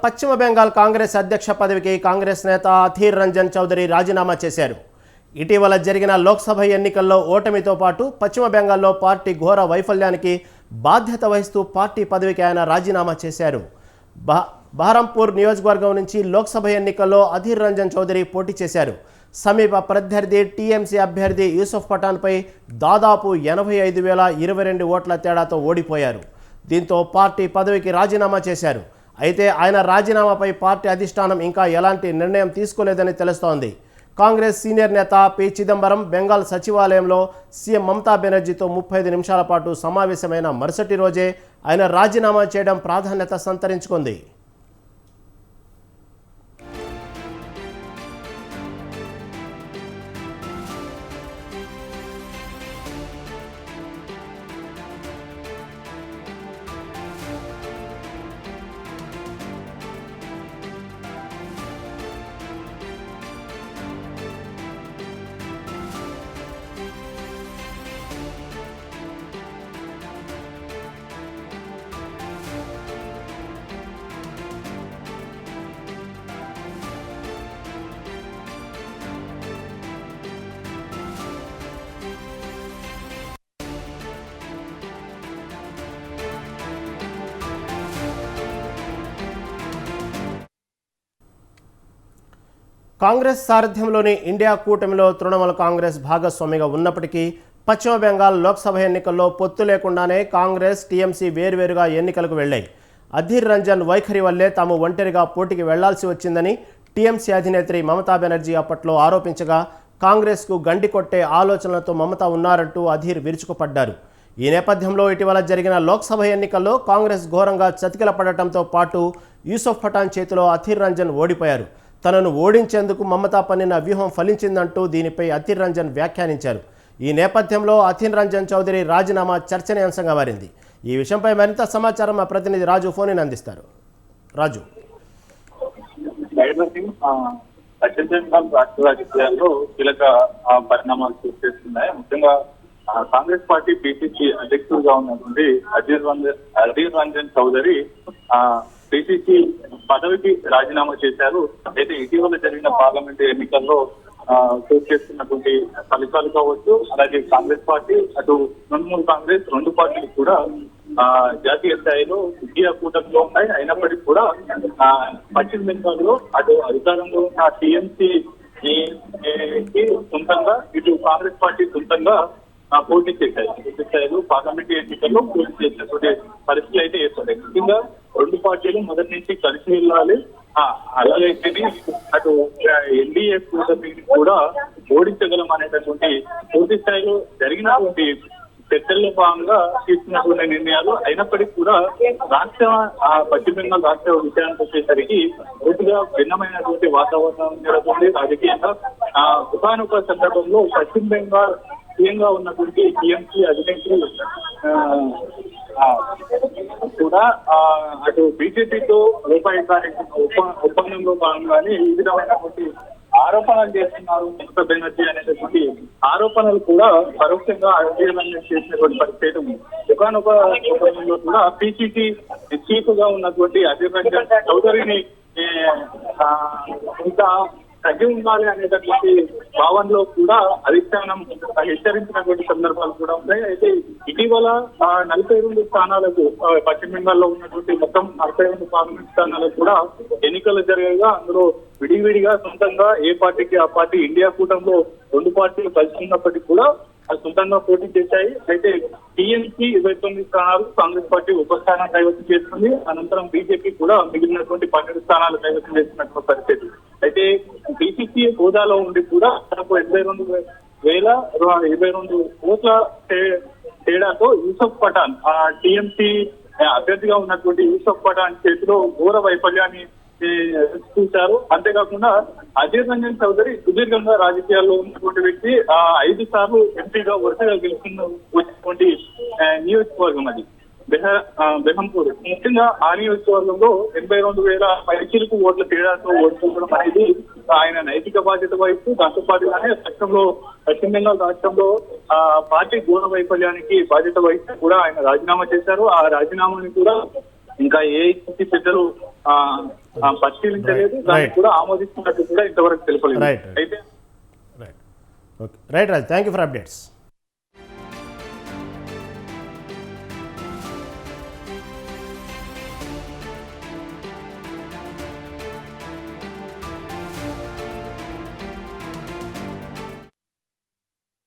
పశ్చిమ బెంగాల్ కాంగ్రెస్ అధ్యక్ష పదవికి కాంగ్రెస్ నేత అధీర్ రంజన్ చౌదరి రాజీనామా చేశారు. ఇటీవల జరిగిన లోక్సభ ఎన్నికల్లో ఓటమితో పాటు పశ్చిమ బెంగాల్లో పార్టీ ఘోర వైఫల్యానికి బాధ్యత వహిస్తూ పార్టీ పదవికి ఆయన రాజీనామా చేశారు. బహ బహరంపూర్ నియోజకవర్గం నుంచి లోక్సభ ఎన్నికల్లో అధీర్ రంజన్ చౌదరి పోటీ చేశారు. సమీప ప్రత్యర్థి టీఎంసీ అభ్యర్థి యూసుఫ్ పఠాన్పై దాదాపు ఎనభై ఐదు వేల ఇరవై రెండు ఓట్ల తేడాతో ఓడిపోయారు. దీంతో పార్టీ పదవికి రాజీనామా చేశారు. అయితే ఆయన రాజీనామాపై పార్టీ అధిష్టానం ఇంకా ఎలాంటి నిర్ణయం తీసుకోలేదని తెలుస్తోంది. కాంగ్రెస్ సీనియర్ నేత పి. చిదంబరం బెంగాల్ సచివాలయంలో సీఎం మమతా బెనర్జీతో ముప్పై ఐదు నిమిషాల పాటు సమావేశమైన మరుసటి రోజే ఆయన రాజీనామా చేయడం ప్రాధాన్యత సంతరించుకుంది. కాంగ్రెస్ సారథ్యంలోని ఇండియా కూటమిలో తృణమూల కాంగ్రెస్ భాగస్వామిగా ఉన్నప్పటికీ పశ్చిమ బెంగాల్ లోక్సభ ఎన్నికల్లో పొత్తు లేకుండానే కాంగ్రెస్ టీఎంసీ వేరువేరుగా ఎన్నికలకు వెళ్ళాయి అధీర్ రంజన్ వైఖరి వల్లే తాము ఒంటరిగా పోటీకి వెళ్ళాల్సి వచ్చిందని టీఎంసీ అధినేత్రి మమతా బెనర్జీ అప్పట్లో ఆరోపించగా కాంగ్రెస్కు గండి కొట్టే ఆలోచనలతో మమత ఉన్నారంటూ అధీర్ విరుచుకుపడ్డారు. ఈ నేపథ్యంలో ఇటీవల జరిగిన లోక్సభ ఎన్నికల్లో కాంగ్రెస్ ఘోరంగా చతికిల పడటంతో పాటు యూసఫ్ పఠాన్ చేతిలో అధీర్ రంజన్ ఓడిపోయారు. తనను ఓడించేందుకు మమతా పన్నిన వ్యూహం ఫలించిందంటూ దీనిపై అథిర్ రంజన్ వ్యాఖ్యానించారు. ఈ నేపథ్యంలో అథిర్ రంజన్ చౌదరి రాజీనామా చర్చనీయాంశంగా మారింది. ఈ విషయంపై మరింత సమాచారం మా ప్రతినిధి రాజు ఫోన్ అందిస్తారు. రాజు. రాష్ట్ర రాజకీయాల్లో కీలక పరిణామాలు చోటు ముఖ్యంగా కాంగ్రెస్ పార్టీ పిసిసి అధ్యక్షుడిగా ఉన్నటువంటి అధీర్ రంజన్ అధీర్ రంజన్ చౌదరి ఆ పిసిసి పదవికి రాజీనామా చేశారు. అయితే ఇటీవల జరిగిన పార్లమెంట్ ఎన్నికల్లో ఆ, చోటు చేసుకున్నటువంటి ఫలితాలు కావచ్చు అలాగే కాంగ్రెస్ పార్టీ అటు తృణమూల్ కాంగ్రెస్ రెండు పార్టీలు కూడా ఆ జాతీయ స్థాయిలో ఇండియా కూటమిలో ఉన్నాయి. అయినప్పటికీ కూడా ఆ పశ్చిమ బెంగాల్లో అటు అధికారంలో ఉన్న టీఎంసీ కి సొంతంగా ఇటు కాంగ్రెస్ పార్టీ సొంతంగా ఆ, పోటీ చేశాయి స్థాయిలో పార్లమెంట్ ఎన్నికల్లో పోటీ చేసినటువంటి పరిస్థితులు అయితే ఏర్పడ్డాయి. ముఖ్యంగా పార్టీలు మొదటి నుంచి కలిసి వెళ్ళాలి. అలాగైతేనే అటు ఎన్డీఏ కూటమిని కూడా ఓడించగలం అనేటటువంటి పూర్తి స్థాయిలో జరిగినటువంటి చర్చల్లో భాగంగా తీసుకున్నటువంటి నిర్ణయాలు అయినప్పటికీ కూడా రాష్ట్ర ఆ పశ్చిమ బెంగాల్ రాష్ట్ర విషయానికి వచ్చేసరికి పూర్తిగా భిన్నమైనటువంటి వాతావరణం జరుగుతుంది రాజకీయంగా ఆ ఒకనొక సందర్భంలో పశ్చిమ బెంగాల్ సీఎంగా ఉన్నటువంటి టీఎంసీ అధినేత్రి ఆ, కూడా ఆ, అటు బీజేపీతో రూపాయి ఒప్ప- ఒప్పందంలో భాగంగానే ఈ విధమైనటువంటి ఆరోపణలు చేస్తున్నారు మమతా బెనర్జీ అనేటటువంటి ఆరోపణలు కూడా పరోక్షంగా చేసినటువంటి పరిస్థితి ఉంది. ఒకనొక సమయంలో కూడా పిసిసి చీఫ్గా ఉన్నటువంటి అజయ్ రంజన్ చౌదరిని ఆ, ఇంకా తగ్గి ఉండాలి అనేటటువంటి భావనలో కూడా అధిష్టానం హెచ్చరించినటువంటి సందర్భాలు కూడా ఉన్నాయి. అయితే ఇటీవల నలభై రెండు స్థానాలకు పశ్చిమ పశ్చిమ బెంగాల్లో ఉన్నటువంటి మొత్తం నలభై రెండు పార్లమెంట్ స్థానాలకు కూడా ఎన్నికలు జరగగా అందులో విడివిడిగా సొంతంగా ఏ పార్టీకి ఆ పార్టీ ఇండియా కూటమిలో రెండు పార్టీలు కలిసి ఉన్నప్పటికీ కూడా అది సొంతంగా పోటీ చేశాయి. అయితే టీఎంసీ ఇరవై తొమ్మిది స్థానాలు కాంగ్రెస్ పార్టీ ఒక స్థానం కైవసం చేసుకుంది. అనంతరం బీజేపీ కూడా మిగిలినటువంటి పన్నెండు స్థానాలు కైవసం చేసినటువంటి పరిస్థితి. అయితే బీసీసీ హోదాలో ఉండి కూడా తనకు ఎనభై రెండు వేల ఇరవై రెండు కోట్ల తే- తేడాతో యూసఫ్ పఠాన్ ఆ టీఎంసీ అభ్యర్థిగా ఉన్నటువంటి యూసఫ్ పఠాన్ చేతిలో ఘోర వైఫల్యాన్ని చూశారు. అంతేకాకుండా అజయ్ రంజన్ చౌదరి సుదీర్ఘంగా రాజకీయాల్లో ఉన్నటువంటి వ్యక్తి ఆ ఐదు సార్లు ఎంపీగా వరుసగా గెలుచుకున్న వచ్చినటువంటి నియోజకవర్గం అది. బెహంపూర్. ముఖ్యంగా ఆ నియోజకవర్గంలో ఎనభై రెండు వేల పైచిలకు ఓట్ల తేడాతో ఓడిపోవడం అనేది ఆయన నైతిక బాధ్యత వహిస్తూ దాంతో పాటుగానే రాష్ట్రంలో పశ్చిమ బెంగాల్ రాష్ట్రంలో ఆ పార్టీ ఘోర వైఫల్యానికి బాధ్యత వహిస్తూ కూడా ఆయన రాజీనామా చేశారు. ఆ రాజీనామాని కూడా ఇంకా ఏ పెద్దలు ఆ, ఆ, పరిశీలించలేదు. దాన్ని. కూడా ఆమోదిస్తున్నట్టు కూడా ఇంతవరకు తెలుపలేదు. అయితే right Raj thank you for updates